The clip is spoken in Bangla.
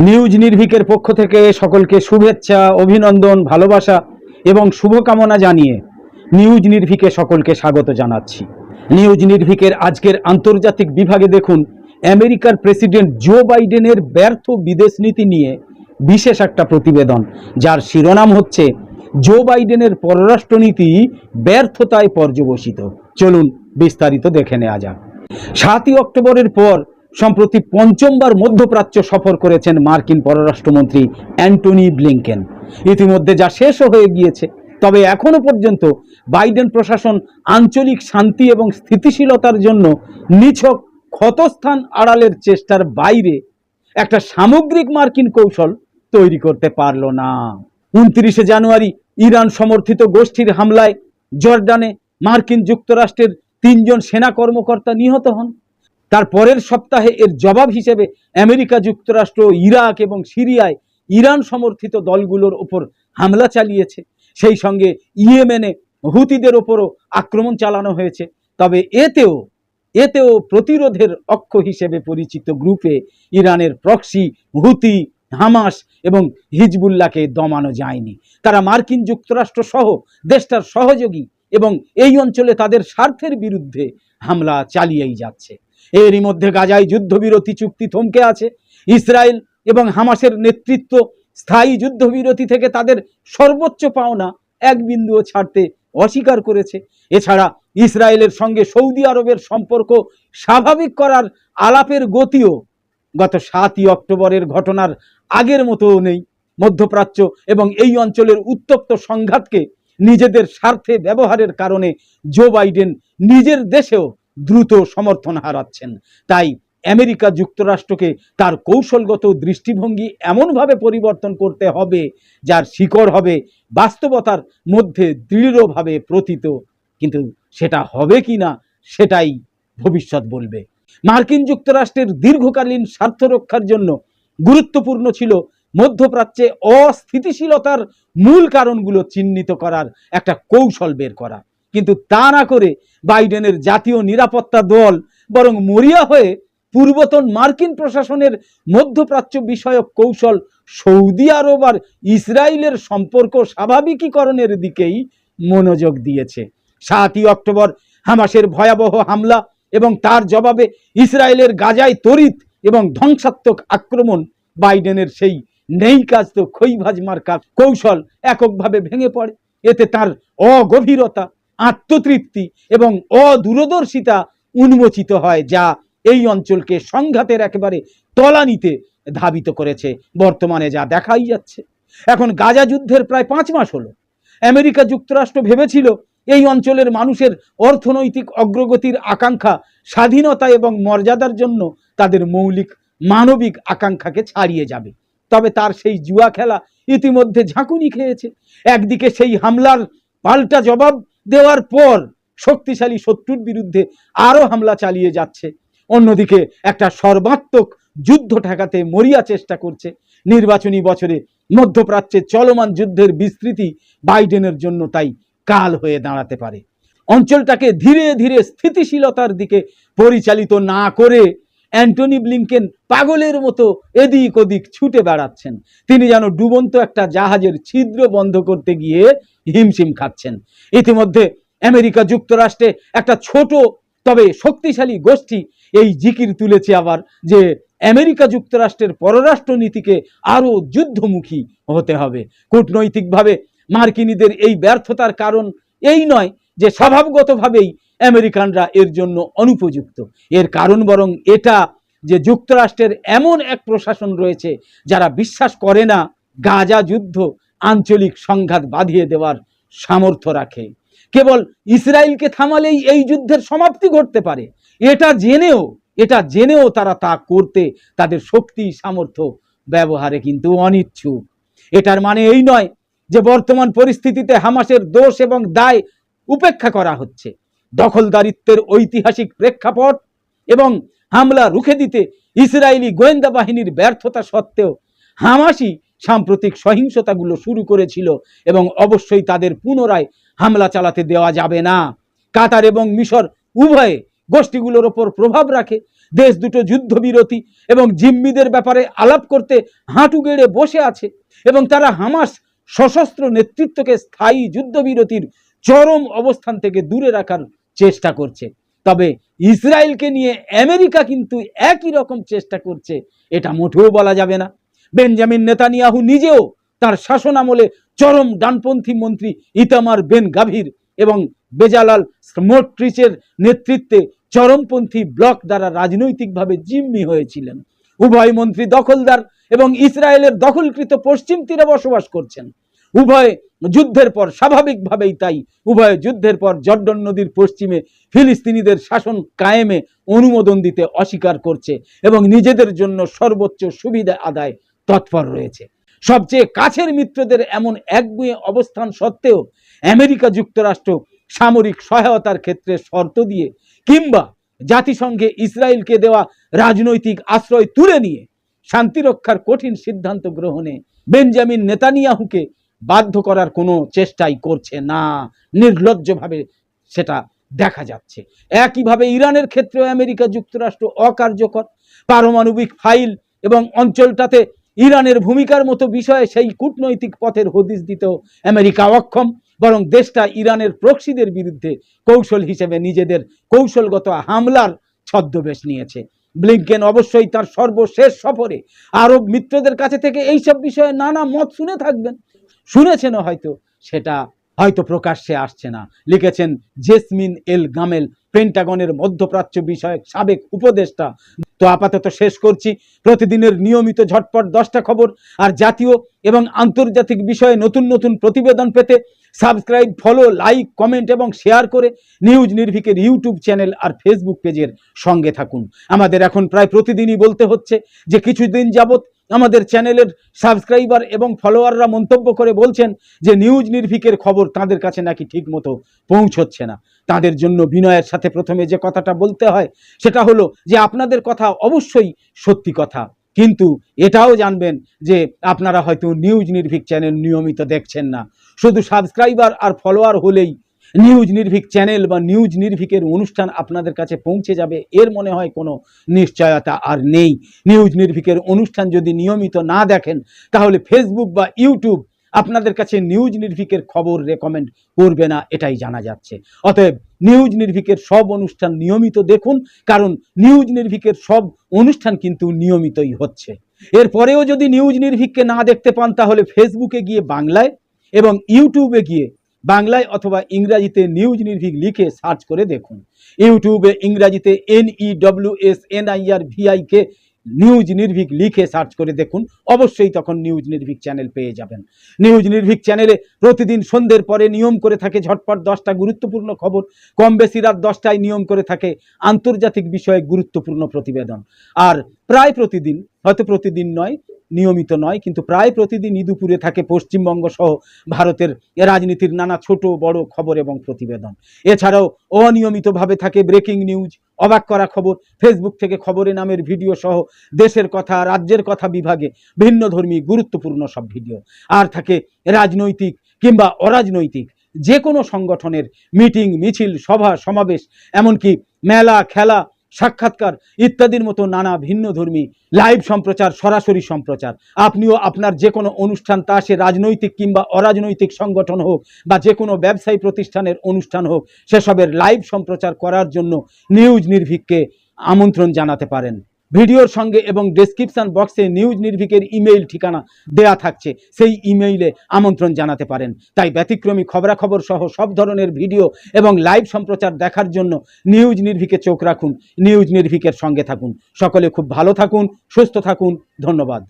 নিউজ নির্ভিকের পক্ষ থেকে সকলকে শুভেচ্ছা, অভিনন্দন, ভালোবাসা এবং শুভকামনা জানিয়ে নিউজ নির্ভিকে সকলকে স্বাগত জানাচ্ছি। নিউজ নির্ভিকের আজকের আন্তর্জাতিক বিভাগে দেখুন, আমেরিকার প্রেসিডেন্ট জো বাইডেনের ব্যর্থ বিদেশ নীতি নিয়ে বিশেষ একটা প্রতিবেদন, যার শিরোনাম হচ্ছে, জো বাইডেনের পররাষ্ট্রনীতি ব্যর্থতায় পর্যবসিত। চলুন বিস্তারিত দেখে নেওয়া যাক। সাতই অক্টোবরের পর সম্প্রতি পঞ্চমবার মধ্যপ্রাচ্য সফর করেছেন মার্কিন পররাষ্ট্রমন্ত্রী অ্যান্টনি ব্লিংকেন। ইতিমধ্যে যা শেষও হয়ে গিয়েছে। তবে এখনও পর্যন্ত বাইডেন প্রশাসন আঞ্চলিক শান্তি এবং স্থিতিশীলতার জন্য নিছক ক্ষতস্থান আড়ালের চেষ্টার বাইরে একটা সামগ্রিক মার্কিন কৌশল তৈরি করতে পারল না। উনত্রিশে জানুয়ারি ইরান সমর্থিত গোষ্ঠীর হামলায় জর্ডানে মার্কিন যুক্তরাষ্ট্রের তিনজন সেনা কর্মকর্তা নিহত হন। তার পরের সপ্তাহে এর জবাব হিসেবে আমেরিকা, যুক্তরাষ্ট্র, ইরাক এবং সিরিয়ায় ইরান সমর্থিত দলগুলোর ওপর হামলা চালিয়েছে। সেই সঙ্গে ইয়েমেনে হুতিদের ওপরও আক্রমণ চালানো হয়েছে। তবে এতেও এতেও প্রতিরোধের অক্ষ হিসেবে পরিচিত গ্রুপে ইরানের প্রক্সি হুতি, হামাস এবং হিজবুল্লাহকে দমানো যায়নি। তারা মার্কিন যুক্তরাষ্ট্র সহ দেশটার সহযোগী এবং এই অঞ্চলে তাদের স্বার্থের বিরুদ্ধে হামলা চালিয়েই যাচ্ছে। এরই মধ্যে গাজায় যুদ্ধবিরতি চুক্তি থমকে আছে। ইসরায়েল এবং হামাসের নেতৃত্ব স্থায়ী যুদ্ধবিরতি থেকে তাদের সর্বোচ্চ পাওনা এক বিন্দুও ছাড়তে অস্বীকার করেছে। এছাড়া ইসরায়েলের সঙ্গে সৌদি আরবের সম্পর্ক স্বাভাবিক করার আলাপের গতিও গত সাতই অক্টোবরের ঘটনার আগের মতো নেই। মধ্যপ্রাচ্য এবং এই অঞ্চলের উত্তপ্ত সংঘাতকে নিজেদের স্বার্থে ব্যবহারের কারণে জো বাইডেন নিজের দেশেও দ্রুত সমর্থন হারাচ্ছেন। তাই আমেরিকা যুক্তরাষ্ট্রকে তার কৌশলগত দৃষ্টিভঙ্গি এমনভাবে পরিবর্তন করতে হবে, যার শিকড় হবে বাস্তবতার মধ্যে দৃঢ়ভাবে প্রতীত কিন্তু সেটা হবে কি না, সেটাই ভবিষ্যৎ বলবে। মার্কিন যুক্তরাষ্ট্রের দীর্ঘকালীন স্বার্থ রক্ষার জন্য গুরুত্বপূর্ণ ছিল মধ্যপ্রাচ্যে অস্থিতিশীলতার মূল কারণগুলো চিহ্নিত করার একটা কৌশল বের করা। কিন্তু তা না করে বাইডেনের জাতীয় নিরাপত্তা দল বরং মরিয়া হয়ে পূর্বতন মার্কিন প্রশাসনের মধ্যপ্রাচ্য বিষয়ক কৌশল সৌদি আরব আর ইসরায়েলের সম্পর্ক স্বাভাবিকীকরণের দিকেই মনোযোগ দিয়েছে। সাতই অক্টোবর হামাসের ভয়াবহ হামলা এবং তার জবাবে ইসরায়েলের গাজায় তড়িৎ এবং ধ্বংসাত্মক আক্রমণ বাইডেনের সেই নেই কাজ তো খৈভাজ মার্কা কৌশল এককভাবে ভেঙে পড়ে। এতে তার অগভীরতা আত্মতৃপ্তি এবং অদূরদর্শিতা উন্মোচিত হয়, যা এই অঞ্চলকে সংঘাতের একেবারে তলানিতে ধাবিত করেছে। বর্তমানে যা দেখাই যাচ্ছে। এখন গাজা যুদ্ধের প্রায় পাঁচ মাস হলো। আমেরিকা যুক্তরাষ্ট্র ভেবেছিল এই অঞ্চলের মানুষের অর্থনৈতিক অগ্রগতির আকাঙ্ক্ষা, স্বাধীনতা এবং মর্যাদার জন্য তাদের মৌলিক, মানবিক আকাঙ্ক্ষাকে ছাড়িয়ে যাবে। তবে তার সেই জুয়া খেলা ইতিমধ্যে ঝাঁকুনি খেয়েছে। একদিকে সেই হামলার পাল্টা জবাব দেওয়ার পর শক্তিশালী শত্রুর বিরুদ্ধে আরও হামলা চালিয়ে যাচ্ছে। অন্যদিকে একটা সর্বাত্মক যুদ্ধ ঠেকাতে মরিয়া চেষ্টা করছে। নির্বাচনী বছরে মধ্যপ্রাচ্যে চলমান যুদ্ধের বিস্তৃতি বাইডেনের জন্য তাই কাল হয়ে দাঁড়াতে পারে। অঞ্চলটাকে ধীরে ধীরে স্থিতিশীলতার দিকে পরিচালিত না করে অ্যান্টনি ব্লিংকেন পাগলের মতো এদিক ওদিক ছুটে বেড়াচ্ছেন। তিনি যেন ডুবন্ত একটা জাহাজের ছিদ্র বন্ধ করতে গিয়ে হিমশিম খাচ্ছেন। ইতিমধ্যে আমেরিকা যুক্তরাষ্ট্রে একটা ছোট তবে শক্তিশালী গোষ্ঠী এই জিকির তুলেছে আবার যে আমেরিকা যুক্তরাষ্ট্রের পররাষ্ট্র নীতিকে আরও যুদ্ধমুখী হতে হবে। কূটনৈতিকভাবে মার্কিনীদের এই ব্যর্থতার কারণ এই নয় যে স্বভাবগতভাবেই আমেরিকানরা এর জন্য অনুপযুক্ত। এর কারণ বরং এটা যে যুক্তরাষ্ট্রের এমন এক প্রশাসন রয়েছে যারা বিশ্বাস করে না, গাজা যুদ্ধ আঞ্চলিক সংঘাত বাঁধিয়ে দেওয়ার সামর্থ্য রাখে। কেবল ইসরায়েলকে থামালেই এই যুদ্ধের সমাপ্তি ঘটতে পারে। এটা জেনেও এটা জেনেও তারা তা করতে তাদের শক্তি, সামর্থ্য, ব্যবহারে কিন্তু অনিচ্ছুক। এটার মানে এই নয় যে বর্তমান পরিস্থিতিতে হামাসের দোষ এবং দায় উপেক্ষা করা হচ্ছে। দখলদারিত্বের ঐতিহাসিক প্রেক্ষাপট এবং হামলা রুখে দিতে ইসরায়েলি গোয়েন্দা বাহিনীর ব্যর্থতা সত্ত্বেও হামাসই সাম্প্রতিক সহিংসতাগুলো শুরু করেছিল এবং অবশ্যই তাদের পুনরায় হামলা চালাতে দেওয়া যাবে না। কাতার এবং মিশর উভয়ে গোষ্ঠীগুলোর ওপর প্রভাব রাখে। দেশ দুটো যুদ্ধবিরতি এবং জিম্মিদের ব্যাপারে আলাপ করতে হাঁটু গেড়ে বসে আছে এবং তারা হামাস সশস্ত্র নেতৃত্বকে স্থায়ী যুদ্ধবিরতির চরম অবস্থান থেকে দূরে রাখার চেষ্টা করছে। তবে ইসরায়েলকে নিয়ে আমেরিকা কিন্তু একই রকম চেষ্টা করছে, এটা মোটেও বলা যাবে না। বেঞ্জামিন নেতানিয়াহু নিজেও তার শাসনামলে চরম ডানপন্থী মন্ত্রী ইতামার বেন গাভীর এবং বেজালাল স্মোট্রিচের নেতৃত্বে চরমপন্থী ব্লক দ্বারা রাজনৈতিকভাবে জিম্মি হয়েছিলেন। উভয় মন্ত্রী দখলদার এবং ইসরায়েলের দখলকৃত পশ্চিম তীরে বসবাস করছেন। উভয় যুদ্ধের পর, স্বাভাবিকভাবেই তাই, উভয় যুদ্ধের পর জর্ডন নদীর পশ্চিমে ফিলিস্তিনিদের শাসন কায়েমে অনুমোদন দিতে অস্বীকার করছে এবং নিজেদের জন্য সর্বোচ্চ সুবিধা আদায় তৎপর রয়েছে। সবচেয়ে কাছের মিত্রদের এমন একগুঁয়ে অবস্থান সত্ত্বেও আমেরিকা যুক্তরাষ্ট্র সামরিক সহায়তার ক্ষেত্রে শর্ত দিয়ে কিংবা জাতিসংঘে ইসরায়েলকে দেওয়া রাজনৈতিক আশ্রয় তুলে নিয়ে শান্তি রক্ষার কঠিন সিদ্ধান্ত গ্রহণে বেঞ্জামিন নেতানিয়াহুকে বাধ্য করার কোনো চেষ্টাই করছে না। নির্লজ্জভাবে সেটা দেখা যাচ্ছে। একইভাবে ইরানের ক্ষেত্রেও আমেরিকা যুক্তরাষ্ট্র অকার্যকর। পারমাণবিক ফাইল এবং অঞ্চলটাতে ইরানের ভূমিকার মতো বিষয়ে সেই কূটনৈতিক পথের হদিস দিতেও আমেরিকা অক্ষম, বরং দেশটা ইরানের প্রক্সিদের বিরুদ্ধে কৌশল হিসেবে নিজেদের কৌশলগত হামলার ছদ্মবেশ নিয়েছে। ব্লিঙ্কেন অবশ্যই তার সর্বশেষ সফরে আরব মিত্রদের কাছে থেকে এইসব বিষয়ে নানা মত শুনে থাকবেন। শুনেছেন হয়তো, সেটা হয়তো প্রকাশ্যে আসছে না। লিখেছেন জেসমিন এল গামেল, পেন্টাগনের মধ্যপ্রাচ্য বিষয়ক সাবেক উপদেষ্টা। তো আপাতত শেষ করছি। প্রতিদিনের নিয়মিত ঝটপট দশটা খবর আর জাতীয় এবং আন্তর্জাতিক বিষয়ে নতুন নতুন প্রতিবেদন পেতে সাবস্ক্রাইব, ফলো, লাইক, কমেন্ট এবং শেয়ার করে নিউজ নির্ভিকের ইউটিউব চ্যানেল আর ফেসবুক পেজের সঙ্গে থাকুন। আমাদের এখন প্রায় প্রতিদিনই বলতে হচ্ছে যে কিছুদিন যাবত আমাদের চ্যানেলের সাবস্ক্রাইবার এবং ফলোয়াররা মন্তব্য করে বলছেন যে নিউজ নির্ভিকের খবর তাদের কাছে নাকি ঠিকমতো পৌঁছচ্ছে না। তাদের জন্য বিনয়ের সাথে প্রথমে যে কথাটা বলতে হয়, সেটা হলো যে আপনাদের কথা অবশ্যই সত্যি কথা। কিন্তু এটাও জানবেন যে আপনারা হয়তো নিউজ নির্ভীক চ্যানেল নিয়মিত দেখছেন না। শুধু সাবস্ক্রাইবার আর ফলোয়ার হলেই নিউজ নির্ভীক চ্যানেল বা নিউজ নির্ভীকের অনুষ্ঠান আপনাদের কাছে পৌঁছে যাবে। এর মনে হয় কোনো নিশ্চয়তা আর নেই। নিউজ নির্ভীকের অনুষ্ঠান যদি নিয়মিত না দেখেন, তাহলে ফেসবুক বা ইউটিউব আপনাদের কাছে নিউজ নির্ভীকের খবর রেকমেন্ড করবে না, এটাই জানা যাচ্ছে। অতএব নিউজ নির্ভীকের সব অনুষ্ঠান নিয়মিত দেখুন, কারণ নিউজ নির্ভীকের সব অনুষ্ঠান কিন্তু নিয়মিতই হচ্ছে। এরপরেও যদি নিউজ নির্ভীককে না দেখতে পান, তাহলে ফেসবুকে গিয়ে বাংলায় এবং ইউটিউবে গিয়ে বাংলায় অথবা ইংরাজিতে নিউজ নির্ভীক লিখে সার্চ করে দেখুন। ইউটিউবে ইংরাজিতে N E W S N I R V I K news Nirbhik লিখে সার্চ করে দেখুন। অবশ্যই তখন নিউজ নির্ভীক চ্যানেল পেয়ে যাবেন। নিউজ নির্ভীক চ্যানেলে প্রতিদিন সন্ধ্যের পরে নিয়ম করে থাকে ঝটপট দশটা গুরুত্বপূর্ণ খবর। কম বেশি রাত দশটায় নিয়ম করে থাকে আন্তর্জাতিক বিষয়ে গুরুত্বপূর্ণ প্রতিবেদন। আর প্রায় প্রতিদিন, হয়তো প্রতিদিন নয়, নিয়মিত নয়, কিন্তু প্রায় প্রতিদিনই দুপুরে থাকে পশ্চিমবঙ্গ সহ ভারতের রাজনীতির নানা ছোট, বড় খবর এবং প্রতিবেদন। এছাড়াও অনিয়মিতভাবে থাকে ব্রেকিং নিউজ, অবাক করা খবর, ফেসবুক থেকে খবরে নামের ভিডিও সহ দেশের কথা, রাজ্যের কথা বিভাগে ভিন্ন ধর্মী, গুরুত্বপূর্ণ সব ভিডিও। আর থাকে রাজনৈতিক কিংবা অরাজনৈতিক যে কোনো সংগঠনের মিটিং, মিছিল, সভা, সমাবেশ, এমনকি মেলা, খেলা সাক্ষাৎকার ইত্যাদির মতো নানা ভিন্ন ধর্মী লাইভ সম্প্রচার, সরাসরি সম্প্রচার। আপনিও আপনার যে কোনো অনুষ্ঠান, তা সে রাজনৈতিক কিংবা অরাজনৈতিক সংগঠন হোক বা যে কোনো ব্যবসায়ী প্রতিষ্ঠানের অনুষ্ঠান হোক, সেসবের লাইভ সম্প্রচার করার জন্য নিউজ নির্ভীককে আমন্ত্রণ জানাতে পারেন। ভিডিওর সঙ্গে এবং ডেসক্রিপশান বক্সে নিউজ নির্ভিকের ইমেইল ঠিকানা দেয়া থাকছে। সেই ইমেইলে আমন্ত্রণ জানাতে পারেন। তাই ব্যতিক্রমী খবরাখবর সহ সব ধরনের ভিডিও এবং লাইভ সম্প্রচার দেখার জন্য নিউজ নির্ভীকে চোখ রাখুন। নিউজ নির্ভিকের সঙ্গে থাকুন। সকলে খুব ভালো থাকুন, সুস্থ থাকুন। ধন্যবাদ।